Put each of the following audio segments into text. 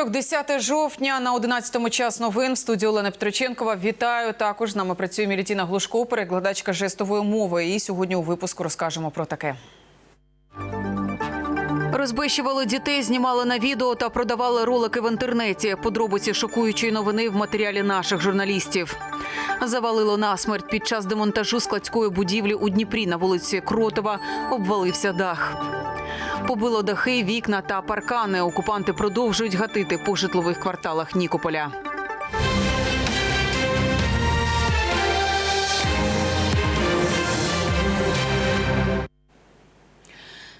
Вівторок, 10 жовтня, на 11-му час новин. В студії Олена Петроченкова. Вітаю. Також з нами працює Мілітіна Глушко, перекладачка жестової мови. І сьогодні у випуску розкажемо про таке. Розбищували дітей, знімали на відео та продавали ролики в інтернеті. Подробиці шокуючої новини в матеріалі наших журналістів. Завалило насмерть під час демонтажу складської будівлі у Дніпрі на вулиці Кротова. Обвалився дах. Побило дахи, вікна та паркани. Окупанти продовжують гатити по житлових кварталах Нікополя.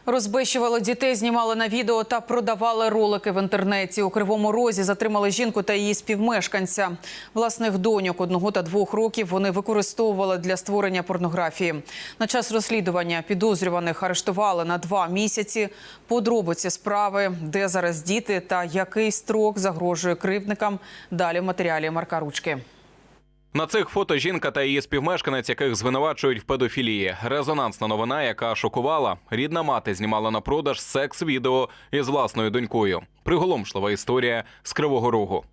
Розбищували дітей, знімали на відео та продавали ролики в інтернеті. У Кривому Розі затримали жінку та її співмешканця. Власних доньок одного та двох років вони використовували для створення порнографії. На час розслідування підозрюваних арештували на два місяці. Подробиці справи, де зараз діти та який строк загрожує кривдникам. Далі в матеріалі Марка Ручки. На цих фото жінка та її співмешканець, яких звинувачують в педофілії. Резонансна новина, яка шокувала. Рідна мати знімала на продаж секс-відео із власною донькою. Приголомшлива історія з Кривого Рогу.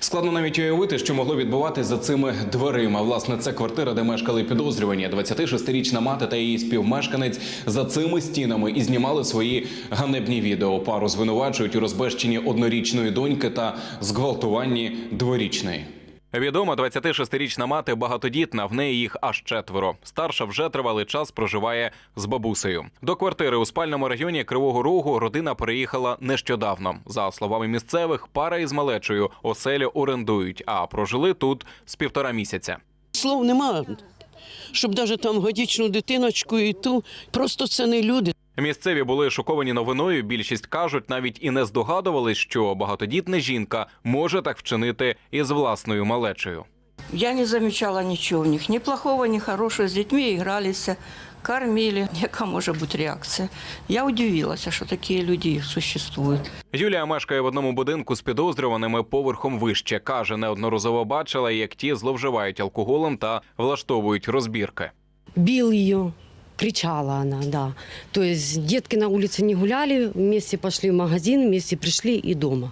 Складно навіть уявити, що могло відбуватись за цими дверима. Власне, це квартира, де мешкали підозрювані. 26-річна мати та її співмешканець за цими стінами і знімали свої ганебні відео. Пару звинувачують у розбещенні однорічної доньки та зґвалтуванні дворічної. Відома 26-річна мати багатодітна, в неї їх аж четверо. Старша вже тривалий час проживає з бабусею. До квартири у спальному районі Кривого Рогу родина переїхала нещодавно. За словами місцевих, пара із малечою оселю орендують, а прожили тут з півтора місяця. Слов нема, щоб навіть там годічну дитиночку і ту. Просто це не люди. Місцеві були шоковані новиною. Більшість кажуть, навіть і не здогадувались, що багатодітна жінка може так вчинити із власною малечею. Я не замечала ничего у них, ни плохого, ни хорошего. С детьми игрались, кормили. Яка може бути реакція? Я удивилась, що такі люди существують. Юлія мешкає в одному будинку з підозрюваними поверхом вище. каже, неодноразово бачила, як ті зловживають алкоголем та влаштовують розбірки. бил кричала она, да. То есть детки на улице не гуляли, вместе пошли в магазин, вместе пришли и дома.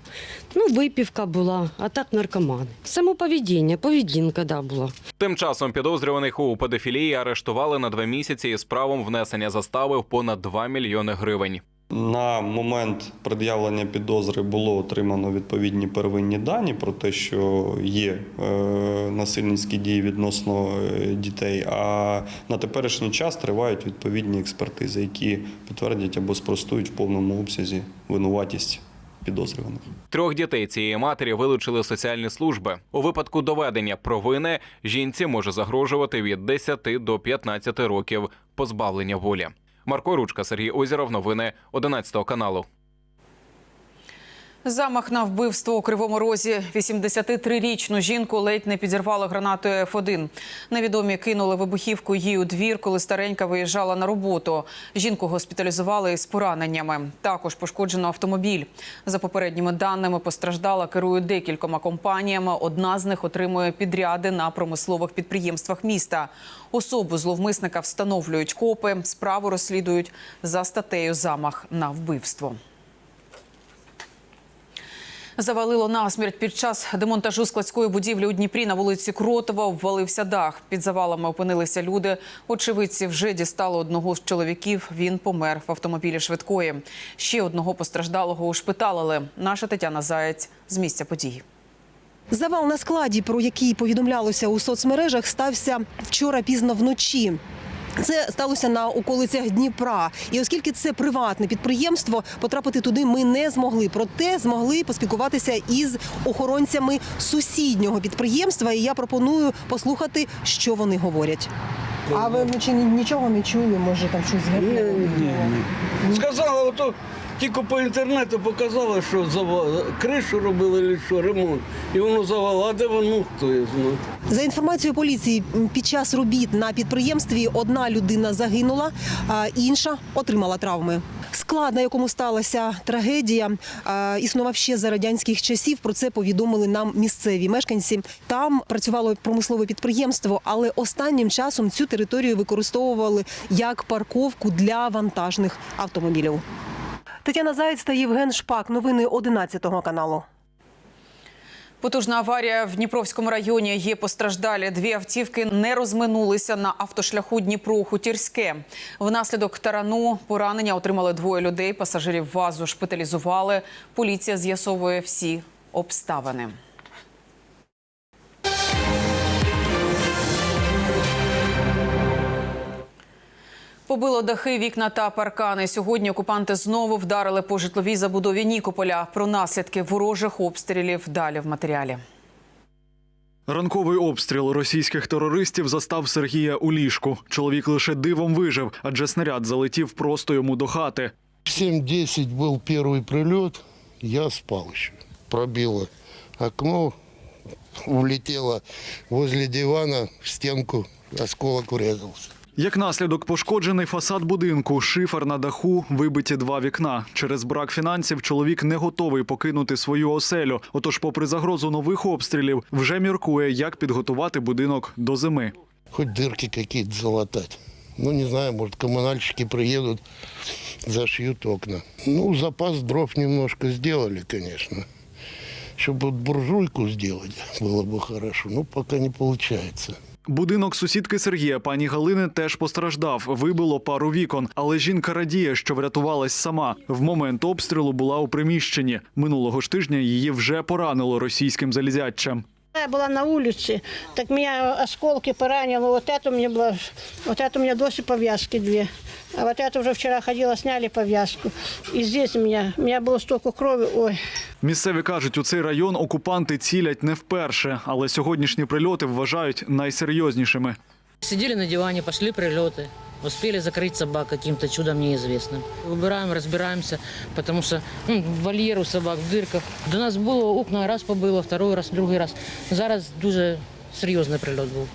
Ну, выпивка была, а так наркоманы. Само поведение, поведінка, да, була. Тим часом підозрюваних у педофілії арештували на два місяці із правом внесення застави в понад 2 мільйони гривень. На момент пред'явлення підозри було отримано відповідні первинні дані про те, що є е, насильницькі дії відносно е, дітей. А на теперішній час тривають відповідні експертизи, які підтвердять або спростують в повному обсязі винуватість підозрюваних. Трьох дітей цієї матері вилучили соціальні служби. У випадку доведення провини жінці може загрожувати від 10 до 15 років позбавлення волі. Марко Ручка, Сергій Озіров. Новини 11 каналу. Замах на вбивство у Кривому Розі 83-річну жінку ледь не підірвало гранатою F1. Невідомі кинули вибухівку їй у двір, коли старенька виїжджала на роботу. Жінку госпіталізували із пораненнями. Також пошкоджено автомобіль. За попередніми даними постраждала керує декількома компаніями. Одна з них отримує підряди на промислових підприємствах міста. Особу зловмисника встановлюють копи. Справу розслідують за статтею замах на вбивство. Завалило насмерть під час демонтажу складської будівлі у Дніпрі на вулиці Кротова. Обвалився дах. Під завалами опинилися люди. Очевидці вже дістали одного з чоловіків. Він помер в автомобілі швидкої. Ще одного постраждалого ушпиталили. Наша Тетяна Заєць з місця події. Завал на складі, про який повідомлялося у соцмережах, стався вчора пізно вночі. Це сталося на околицях Дніпра. І оскільки це приватне підприємство, потрапити туди ми не змогли. Проте змогли поспілкуватися із охоронцями сусіднього підприємства. І я пропоную послухати, що вони говорять. А ви чи нічого не чули? Може там щось згоріло? Сказала, ото тільки по інтернету показали, що зава... кришу робили чи що, ремонт. І воно завало, а де воно, хто знає. За інформацією поліції, під час робіт на підприємстві одна людина загинула, а інша отримала травми. Склад, на якому сталася трагедія, існував ще за радянських часів. Про це повідомили нам місцеві мешканці. Там працювало промислове підприємство, але останнім часом цю територію використовували як парковку для вантажних автомобілів. Тетяна Заєць та Євген Шпак. Новини 11 каналу. Потужна аварія в Дніпровському районі. Є постраждалі. Дві автівки не розминулися на автошляху Дніпро-Хутірське. Внаслідок тарану поранення отримали двоє людей. Пасажирів вазу шпиталізували. Поліція з'ясовує всі обставини. Побило дахи, вікна та паркани. Сьогодні окупанти знову вдарили по житловій забудові Нікополя. Про наслідки ворожих обстрілів далі в матеріалі. Ранковий обстріл російських терористів застав Сергія у ліжку. Чоловік лише дивом вижив, адже снаряд залетів просто йому до хати. В 7.10 был первый прилет, я спал еще. Пробило окно, улетело возле дивана в стенку, осколок урезался. Як наслідок, пошкоджений фасад будинку, шифер на даху, вибиті два вікна. Через брак фінансів чоловік не готовий покинути свою оселю. Отож, попри загрозу нових обстрілів, вже міркує, як підготувати будинок до зими. Хоть дырки какие-то залатать. Ну, не знаю, может, коммунальщики приедут, зашьют окна. Ну, запас дров немножко сделали, конечно. Чтобы вот буржуйку сделать было бы хорошо, но пока не получается. Будинок сусідки Сергія, пані Галини, теж постраждав. Вибило пару вікон, але жінка радіє, що врятувалась сама. В момент обстрілу була у приміщенні. Минулого ж тижня її вже поранило російським залізячем. Я была на улице, так меня осколки поранило. Вот это у меня было, вот это у меня досі повязки две. А вот это уже вчера ходила, сняли повязку. И здесь у меня, у меня было столько крови, ой. Місцеві кажуть, у цей район окупанти цілять не вперше, але сьогоднішні прильоти вважають найсерйознішими. Сидели на диване, пошли прилеты. Успели закрыть собак каким-то чудом неизвестным. Выбираем, разбираемся, потому что ну, вольєр у собак в дирках. До нас було окна раз побило, второй раз, другий раз. Зараз дуже серйозний прильот був.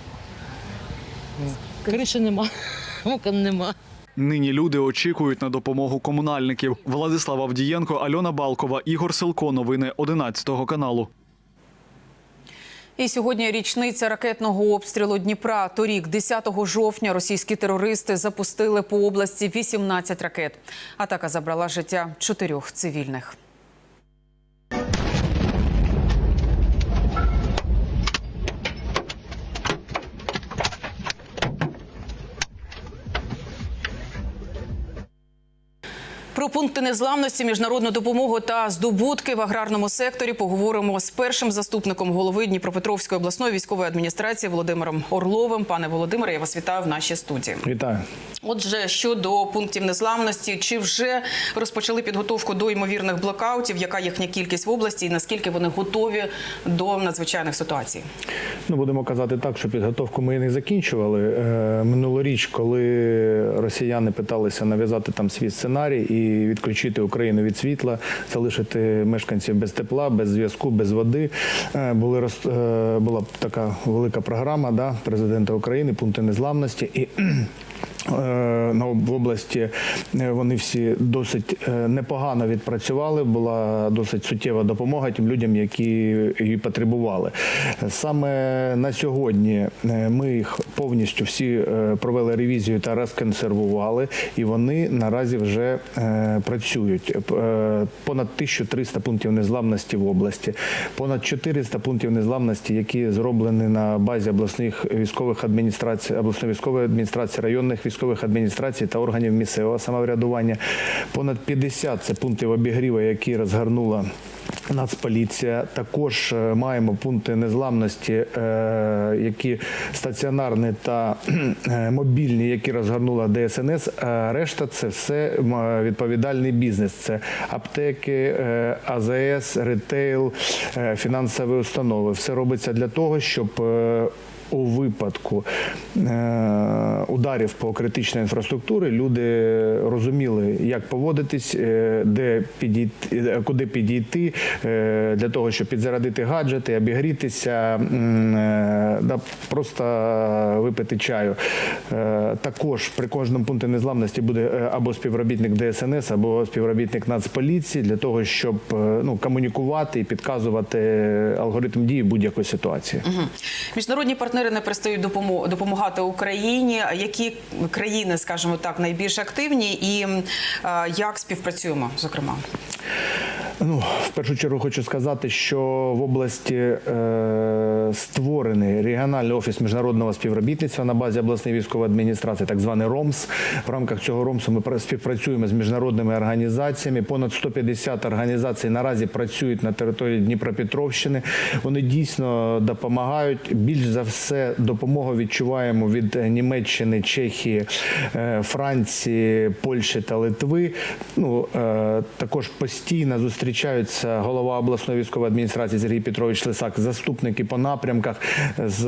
Криші нема, окон нема. Нині люди очікують на допомогу комунальників. Владислав Авдієнко, Альона Балкова, Ігор Силко. Новини 11 каналу. І сьогодні річниця ракетного обстрілу Дніпра. Торік, 10 жовтня, російські терористи запустили по області 18 ракет. Атака забрала життя чотирьох цивільних. Про пункти незламності, міжнародну допомогу та здобутки в аграрному секторі поговоримо з першим заступником голови Дніпропетровської обласної військової адміністрації Володимиром Орловим. Пане Володимире, я вас вітаю в нашій студії. Вітаю. Отже, щодо пунктів незламності, чи вже розпочали підготовку до ймовірних блокаутів? Яка їхня кількість в області, і наскільки вони готові до надзвичайних ситуацій? Ну, будемо казати так, що підготовку ми не закінчували. Е, Минулоріч, коли росіяни питалися нав'язати там свій сценарій і відключити Україну від світла, залишити мешканців без тепла, без зв'язку, без води, е, були е, була така велика програма да, президента України, пункти незламності. І в області е, вони всі досить е, непогано відпрацювали. Була досить суттєва допомога тим людям, які її потребували. Саме на сьогодні е, ми їх повністю всі е, провели ревізію та розконсервували, і вони наразі вже е, працюють. Е, Понад 1300 пунктів незламності в області, понад 400 пунктів незламності, які зроблені на базі обласних військових адміністрацій, обласної військової адміністрації, районних військових адміністрацій та органів місцевого самоврядування. Понад 50 – це пунктів обігріву, які розгорнула. Нацполіція також е, маємо пункти незламності, е, які стаціонарні та е, мобільні, які розгорнула ДСНС. Решта це все відповідальний бізнес. Це аптеки, АЗС, ретейл, е, фінансові установи. Все робиться для того, щоб у випадку е, ударів по критичній інфраструктурі люди розуміли, як поводитись, е, де підійти, е, куди підійти для того, щоб підзарядити гаджети, обігрітися, просто випити чаю. Також при кожному пункті незламності буде або співробітник ДСНС, або співробітник Нацполіції для того, щоб ну, комунікувати і підказувати алгоритм дії будь-якої ситуації. Міжнародні партнери не перестають допомагати Україні. Які країни, скажімо так, найбільш активні, і е, як співпрацюємо, зокрема? Ну, в першу чергу хочу сказати, що в області е, створений регіональний офіс міжнародного співробітництва на базі обласної військової адміністрації, так званий РОМС. В рамках цього РОМСу ми співпрацюємо з міжнародними організаціями. Понад 150 організацій наразі працюють на території Дніпропетровщини. Вони дійсно допомагають. Більш за все допомогу відчуваємо від Німеччини, Чехії, е, Франції, Польщі та Литви. Ну е, також постійно зустрічаються голова обласної військової адміністрації Сергій Петрович Лисак, заступники по напрямках з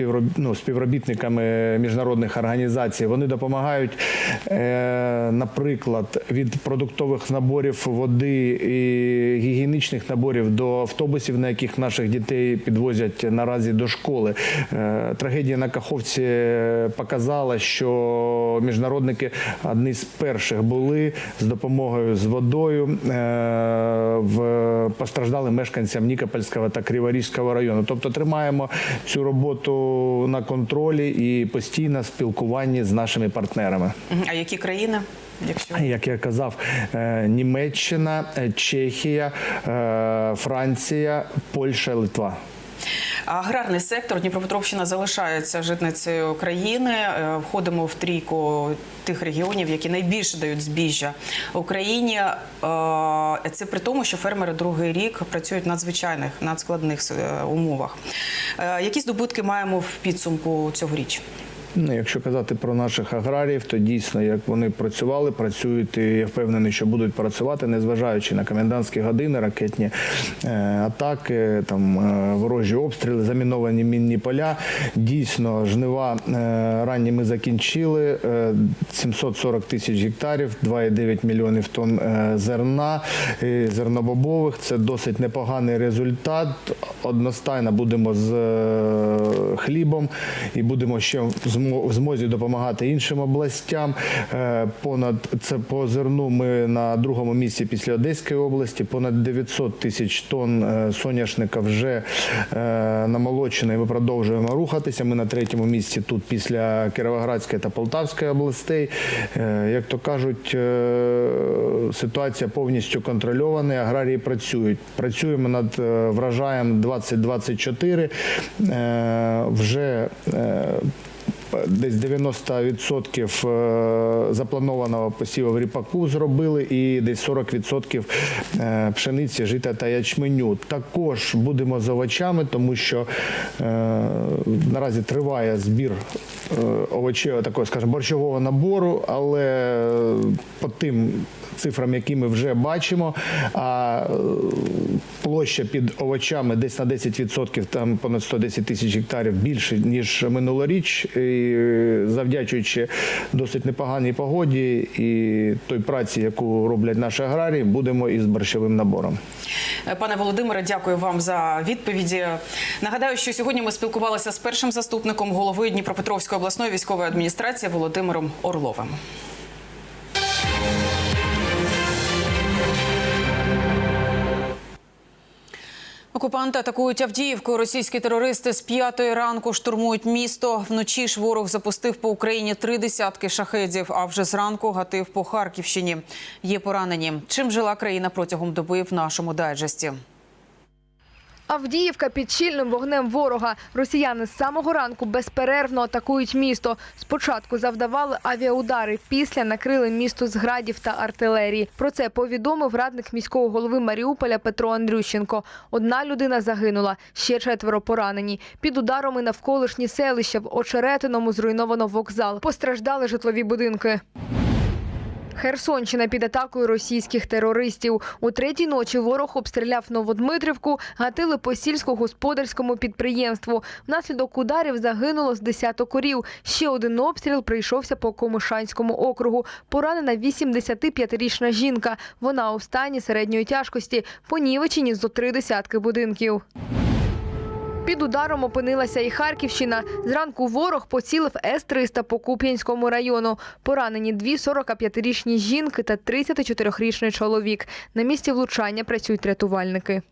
е, ну, співробітниками міжнародних організацій. Вони допомагають, е, наприклад, від продуктових наборів води і гігієнічних наборів до автобусів, на яких наших дітей підвозять наразі до школи. Е, Трагедія на Каховці показала, що міжнародники одні з перших були з допомогою з водою в постраждалим мешканцям Нікопольського та Криворізького району. Тобто тримаємо цю роботу на контролі і постійно спілкуванні з нашими партнерами. А які країни? Якщо Як я казав, е, Німеччина, е, Чехія, е, Франція, Польща, Литва. Аграрний сектор Дніпропетровщина залишається житницею країни. Е, Входимо в трійку тих регіонів, які найбільше дають збіжжя Україні. Е, Це при тому, що фермери другий рік працюють в надзвичайних надскладних е, умовах. Які здобутки маємо в підсумку цьогоріч? Ну, якщо казати про наших аграріїв, то дійсно, як вони працювали, працюють, і я впевнений, що будуть працювати, незважаючи на комендантські години, ракетні е, атаки, там е, ворожі обстріли, заміновані мінні поля. Дійсно, жнива е, ранні ми закінчили. Е, 740 тисяч гектарів, 2,9 мільйонів тонн е, зерна, е, зернобобових. Це досить непоганий результат. Одностайно будемо з е, хлібом і будемо ще змо- в змозі допомагати іншим областям. Е, Понад це по зерну. Ми на другому місці після Одеської області. Понад 900 тисяч тонн е, соняшника вже е, намолочено, і ми продовжуємо рухатися. Ми на третьому місці тут після Кіровоградської та Полтавської областей. Як то кажуть, ситуація повністю контрольована. Аграрії працюють. Працюємо над врожаєм 2024. Е, Вже Десь 90% е, запланованого посіву в ріпаку зробили, і десь 40% е, пшениці, жита та ячменю. Також будемо з овочами, тому що е, наразі триває збір овочевого такого, скажімо, борщового набору, але по тим цифрам, які ми вже бачимо, а площа під овочами десь на 10%, там понад 110 тисяч гектарів більше, ніж минулоріч. І е, завдячуючи досить непоганій погоді і той праці, яку роблять наші аграрії, будемо із борщовим набором. Е, Пане Володимире, дякую вам за відповіді. Нагадаю, що сьогодні ми спілкувалися з першим заступником голови Дніпропетровської обласної військової адміністрації Володимиром Орловим. Окупанти атакують Авдіївку. Російські терористи з п'ятої ранку штурмують місто. Вночі ж ворог запустив по Україні три десятки шахедів. А вже зранку гатив по Харківщині. Є поранені. Чим жила країна протягом доби в нашому дайджесті? Авдіївка під щільним вогнем ворога. Росіяни з самого ранку безперервно атакують місто. Спочатку завдавали авіаудари, після накрили місто з градів та артилерії. Про це повідомив радник міського голови Маріуполя Петро Андрющенко. Одна людина загинула, ще четверо поранені. Під ударами навколишні селища в Очеретиному зруйновано вокзал. Постраждали житлові будинки. Херсонщина під атакою російських терористів. У третій ночі ворог обстріляв Новодмитрівку, гатили по сільськогосподарському підприємству. Внаслідок ударів загинуло з десяток корів. Ще один обстріл прийшовся по Комишанському округу. Поранена 85-річна жінка. Вона у стані середньої тяжкості. Понівечені зо три десятки будинків. Під ударом опинилася і Харківщина. Зранку ворог поцілив С-300 по Куп'янському району. Поранені дві 45-річні жінки та 34-річний чоловік. На місці влучання працюють рятувальники.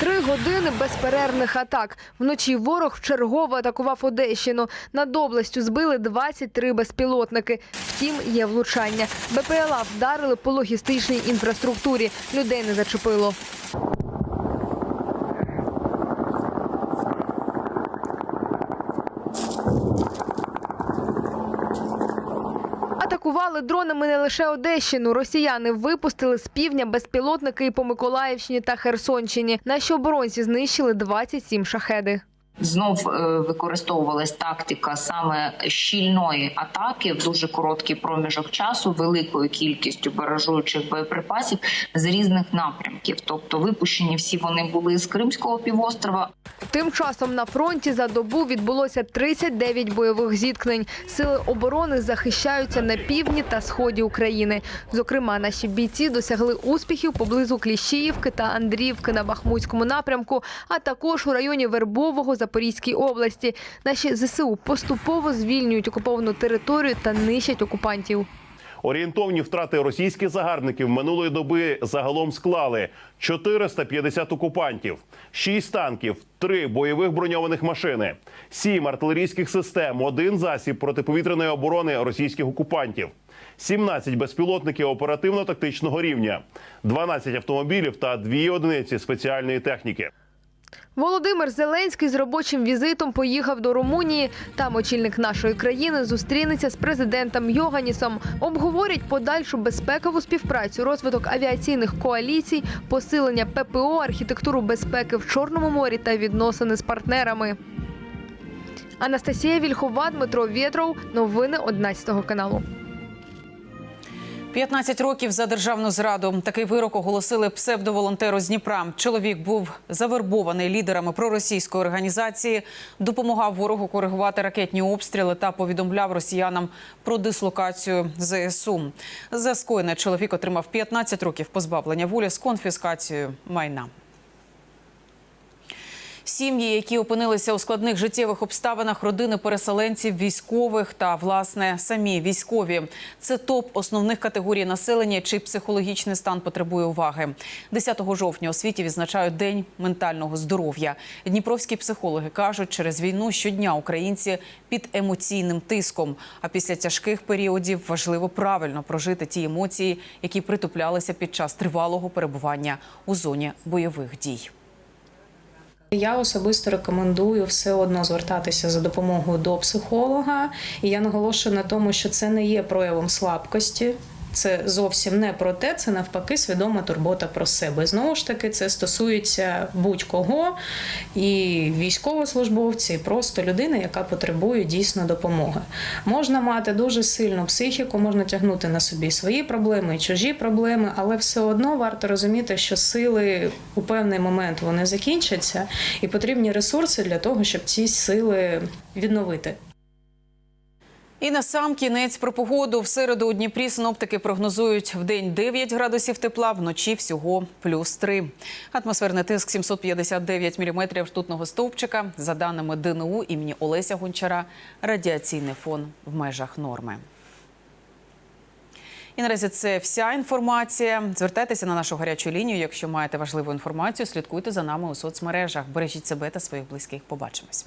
Три години безперервних атак. Вночі ворог вчергово атакував Одещину. Над областю збили 23 безпілотники. Втім, є влучання. БПЛА вдарили по логістичній інфраструктурі. Людей не зачепило. Атакували дронами не лише Одещину. Росіяни випустили з півдня безпілотники і по Миколаївщині та Херсонщині. Наші оборонці знищили 27 шахеди. Знов е, використовувалась тактика саме щільної атаки в дуже короткий проміжок часу, великою кількістю баражуючих боєприпасів з різних напрямків. Тобто, випущені всі вони були з Кримського півострова. Тим часом на фронті за добу відбулося 39 бойових зіткнень. Сили оборони захищаються на півдні та сході України. Зокрема, наші бійці досягли успіхів поблизу Кліщіївки та Андріївки на Бахмутському напрямку, а також у районі Вербового Запорізькій області. Наші ЗСУ поступово звільнюють окуповану територію та нищать окупантів. Орієнтовні втрати російських загарбників минулої доби загалом склали 450 окупантів, 6 танків, 3 бойових броньованих машини, 7 артилерійських систем, 1 засіб протиповітряної оборони російських окупантів, 17 безпілотників оперативно-тактичного рівня, 12 автомобілів та 2 одиниці спеціальної техніки. Володимир Зеленський з робочим візитом поїхав до Румунії. Там очільник нашої країни зустрінеться з президентом Йоганісом. Обговорять подальшу безпекову співпрацю, розвиток авіаційних коаліцій, посилення ППО, архітектуру безпеки в Чорному морі та відносини з партнерами. Анастасія Вільхова, Дмитро Вєтров. Новини 11 каналу. 15 років за державну зраду. Такий вирок оголосили псевдоволонтеру з Дніпра. Чоловік був завербований лідерами проросійської організації, допомагав ворогу коригувати ракетні обстріли та повідомляв росіянам про дислокацію ЗСУ. За скоєне чоловік отримав 15 років позбавлення волі з конфіскацією майна. Сім'ї, які опинилися у складних життєвих обставинах, родини переселенців, військових та власне самі військові. Це топ основних категорій населення, чий психологічний стан потребує уваги. 10 жовтня у світі відзначають день ментального здоров'я. Дніпровські психологи кажуть, через війну щодня українці під емоційним тиском. А після тяжких періодів важливо правильно прожити ті емоції, які притуплялися під час тривалого перебування у зоні бойових дій. Я особисто рекомендую все одно звертатися за допомогою до психолога, і я наголошую на тому, що це не є проявом слабкості. Це зовсім не про те, це навпаки свідома турбота про себе. Знову ж таки, це стосується будь-кого, і військовослужбовці, і просто людини, яка потребує дійсно допомоги. Можна мати дуже сильну психіку, можна тягнути на собі свої проблеми, і чужі проблеми, але все одно варто розуміти, що сили у певний момент вони закінчаться, і потрібні ресурси для того, щоб ці сили відновити. І на сам кінець про погоду в середу у Дніпрі синоптики прогнозують в день 9 градусів тепла, вночі всього плюс 3. Атмосферний тиск 759 міліметрів ртутного стовпчика. За даними ДНУ імені Олеся Гончара, радіаційний фон в межах норми. І наразі це вся інформація. Звертайтеся на нашу гарячу лінію. Якщо маєте важливу інформацію, слідкуйте за нами у соцмережах. Бережіть себе та своїх близьких. Побачимось.